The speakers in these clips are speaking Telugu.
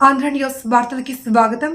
ఆంధ్ర న్యూస్ వార్తలకి స్వాగతం.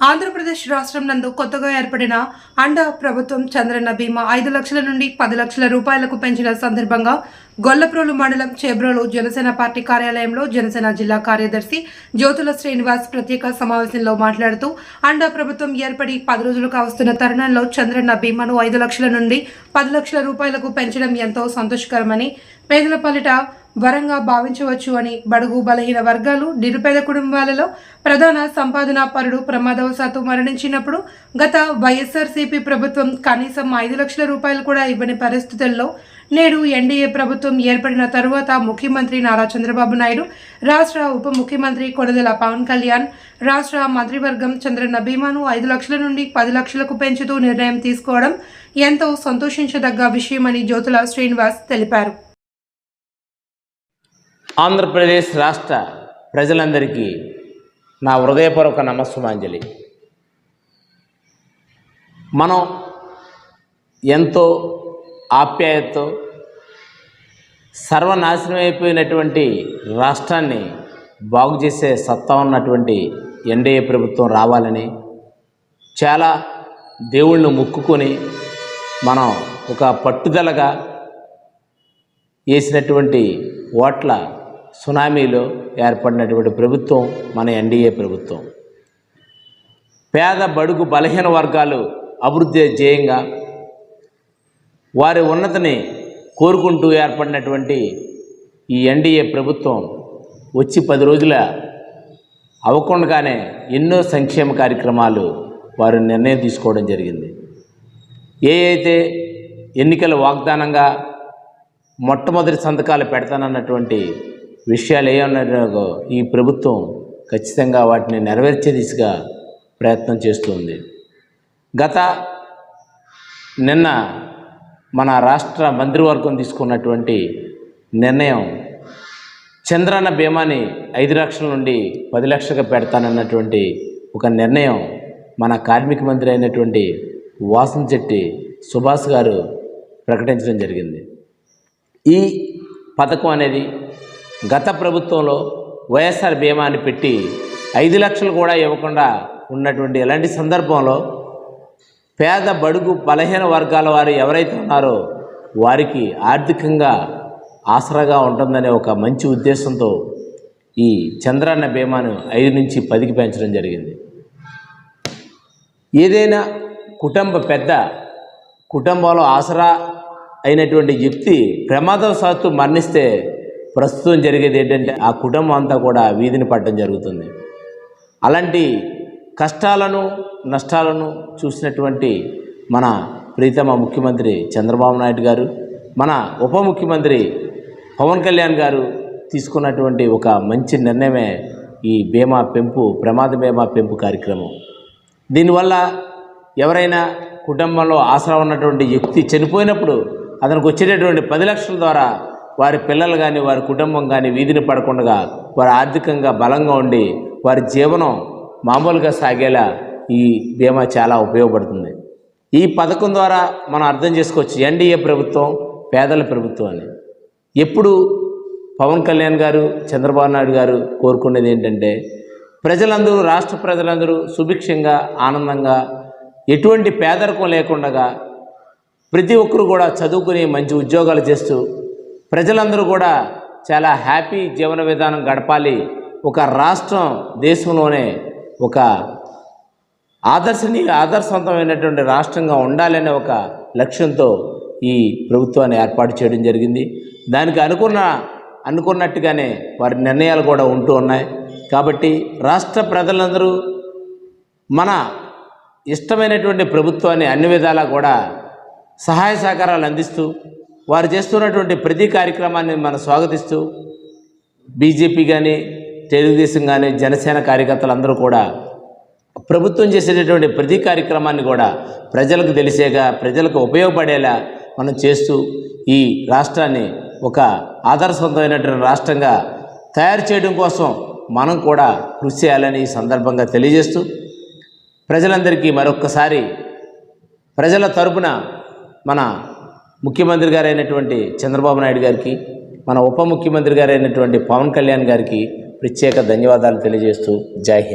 ఆంధ్రప్రదేశ్ రాష్ట్రం నందు కొత్తగా ఏర్పడిన అండ ప్రభుత్వం చంద్రన్న బీమా ఐదు లక్షల నుండి పది లక్షల రూపాయలకు పెంచిన సందర్భంగా గొల్లప్రోలు మండలం చేబ్రోలు జనసేన పార్టీ కార్యాలయంలో జనసేన జిల్లా కార్యదర్శి జ్యోతుల శ్రీనివాస్ ప్రత్యేక సమావేశంలో మాట్లాడుతూ అండ ప్రభుత్వం ఏర్పడి పది రోజులు కావస్తున్న తరుణంలో చంద్రన్న బీమాను ఐదు లక్షల నుండి పది లక్షల రూపాయలకు పెంచడం ఎంతో సంతోషకరమని పేదల పాలిట వరంగా భావించవచ్చు అని బడుగు బలహీన వర్గాలు నిరుపేద కుటుంబాలలో ప్రధాన సంపాదన పరుడు ప్రమాదవశాత్తు మరణించినప్పుడు గత వైఎస్ఆర్సీపీ ప్రభుత్వం కనీసం ఐదు లక్షల రూపాయలు కూడా ఇవ్వని పరిస్థితుల్లో నేడు ఎన్డీఏ ప్రభుత్వం ఏర్పడిన తరువాత ముఖ్యమంత్రి నారా చంద్రబాబు నాయుడు రాష్ట్ర ఉప ముఖ్యమంత్రి కొడదల పవన్ కళ్యాణ్ రాష్ట్ర మంత్రివర్గం చంద్రన్న బీమాను ఐదు లక్షల నుండి పది లక్షలకు పెంచుతూ నిర్ణయం తీసుకోవడం ఎంతో సంతోషించదగ్గ విషయమని జ్యోతుల శ్రీనివాస్ తెలిపారు. ఆంధ్రప్రదేశ్ రాష్ట్ర ప్రజలందరికీ నా హృదయపూర్వక నమస్సుమాంజలి. మనం ఎంతో ఆప్యాయతతో సర్వనాశనం అయిపోయినటువంటి రాష్ట్రాన్ని బాగు చేసే సత్తా ఉన్నటువంటి ఎన్డీఏ ప్రభుత్వం రావాలని చాలా దేవుళ్ళను మొక్కుకొని మనం ఒక పట్టుదలగా వేసినటువంటి ఓట్ల సునామీలో ఏర్పడినటువంటి ప్రభుత్వం మన ఎన్డీఏ ప్రభుత్వం. పేద బడుగు బలహీన వర్గాలు అభివృద్ధి ధ్యేయంగా వారి ఉన్నతిని కోరుకుంటూ ఏర్పడినటువంటి ఈ ఎన్డీఏ ప్రభుత్వం వచ్చి పది రోజుల అవ్వకుండానే ఎన్నో సంక్షేమ కార్యక్రమాలు వారు నిర్ణయం తీసుకోవడం జరిగింది. ఏ అయితే ఎన్నికల వాగ్దానంగా మొట్టమొదటి సంతకాలు పెడతానన్నటువంటి విషయాలు ఏమన్నారో ఈ ప్రభుత్వం ఖచ్చితంగా వాటిని నెరవేర్చే దిశగా ప్రయత్నం చేస్తుంది గత నిన్న మన రాష్ట్ర మంత్రివర్గం తీసుకున్నటువంటి నిర్ణయం చంద్రన్న బీమాని ఐదు లక్షల నుండి పది లక్షలుగా పెడతానన్నటువంటి ఒక నిర్ణయం మన కార్మిక మంత్రి అయినటువంటి వాసన్ చెట్టి సుభాష్ గారు ప్రకటించడం జరిగింది. ఈ పథకం అనేది గత ప్రభుత్వంలో వైఎస్ఆర్ బీమాని పెట్టి ఐదు లక్షలు కూడా ఇవ్వకుండా ఉన్నటువంటి ఎలాంటి సందర్భంలో పేద బడుగు బలహీన వర్గాల వారు ఎవరైతే ఉన్నారో వారికి ఆర్థికంగా ఆసరాగా ఉంటుందనే ఒక మంచి ఉద్దేశంతో ఈ చంద్రాన్న బీమాను ఐదు నుంచి పదికి పెంచడం జరిగింది. ఏదైనా కుటుంబ పెద్ద కుటుంబంలో ఆసరా అయినటువంటి వ్యక్తి ప్రమాదవశాత్తు మరణిస్తే ప్రస్తుతం జరిగేది ఏంటంటే ఆ కుటుంబం అంతా కూడా వీధిని పడడం జరుగుతుంది. అలాంటి కష్టాలను నష్టాలను చూసినటువంటి మన ప్రీతమ ముఖ్యమంత్రి చంద్రబాబు నాయుడు గారు మన ఉప ముఖ్యమంత్రి పవన్ కళ్యాణ్ గారు తీసుకున్నటువంటి ఒక మంచి నిర్ణయమే ఈ బీమా పెంపు ప్రమాద బీమా పెంపు కార్యక్రమం. దీనివల్ల ఎవరైనా కుటుంబంలో ఆసరా ఉన్నటువంటి వ్యక్తి చనిపోయినప్పుడు అతనికి వచ్చేటటువంటి పది లక్షల ద్వారా వారి పిల్లలు కానీ వారి కుటుంబం కానీ వీధిని పడకుండా వారు ఆర్థికంగా బలంగా ఉండి వారి జీవనం మామూలుగా సాగేలా ఈ బీమా చాలా ఉపయోగపడుతుంది. ఈ పథకం ద్వారా మనం అర్థం చేసుకోవచ్చు ఎన్డీఏ ప్రభుత్వం పేదల ప్రభుత్వం అని. ఎప్పుడు పవన్ కళ్యాణ్ గారు చంద్రబాబు నాయుడు గారు కోరుకునేది ఏంటంటే ప్రజలందరూ రాష్ట్ర ప్రజలందరూ సుభిక్షంగా ఆనందంగా ఎటువంటి పేదరికం లేకుండా ప్రతి ఒక్కరు కూడా చదువుకుని మంచి ఉద్యోగాలు చేస్తూ ప్రజలందరూ కూడా చాలా హ్యాపీ జీవన విధానం గడపాలి. ఒక రాష్ట్రం దేశంలోనే ఒక ఆదర్శనీయ ఆదర్శవంతమైనటువంటి రాష్ట్రంగా ఉండాలనే ఒక లక్ష్యంతో ఈ ప్రభుత్వాన్ని ఏర్పాటు చేయడం జరిగింది. దానికి అనుకున్న అనుకున్నట్టుగానే వారి నిర్ణయాలు కూడా ఉంటూ ఉన్నాయి. కాబట్టి రాష్ట్ర ప్రజలందరూ మన ఇష్టమైనటువంటి ప్రభుత్వాన్ని అన్ని విధాలా కూడా సహాయ సహకారాలు అందిస్తూ వారు చేస్తున్నటువంటి ప్రతి కార్యక్రమాన్ని మనం స్వాగతిస్తూ బీజేపీ కానీ తెలుగుదేశం కానీ జనసేన కార్యకర్తలు అందరూ కూడా ప్రభుత్వం చేసేటటువంటి ప్రతి కార్యక్రమాన్ని కూడా ప్రజలకు తెలిసేగా ప్రజలకు ఉపయోగపడేలా మనం చేస్తూ ఈ రాష్ట్రాన్ని ఒక ఆదర్శవంతమైనటువంటి రాష్ట్రంగా తయారు చేయడం కోసం మనం కూడా కృషి చేయాలని ఈ సందర్భంగా తెలియజేస్తూ ప్రజలందరికీ మరొక్కసారి ప్రజల తరపున మన ముఖ్యమంత్రి గారైనటువంటి చంద్రబాబు నాయుడు గారికి మన ఉప ముఖ్యమంత్రి గారైనటువంటి పవన్ కళ్యాణ్ గారికి ప్రత్యేక ధన్యవాదాలు తెలియజేస్తూ జై హింద్.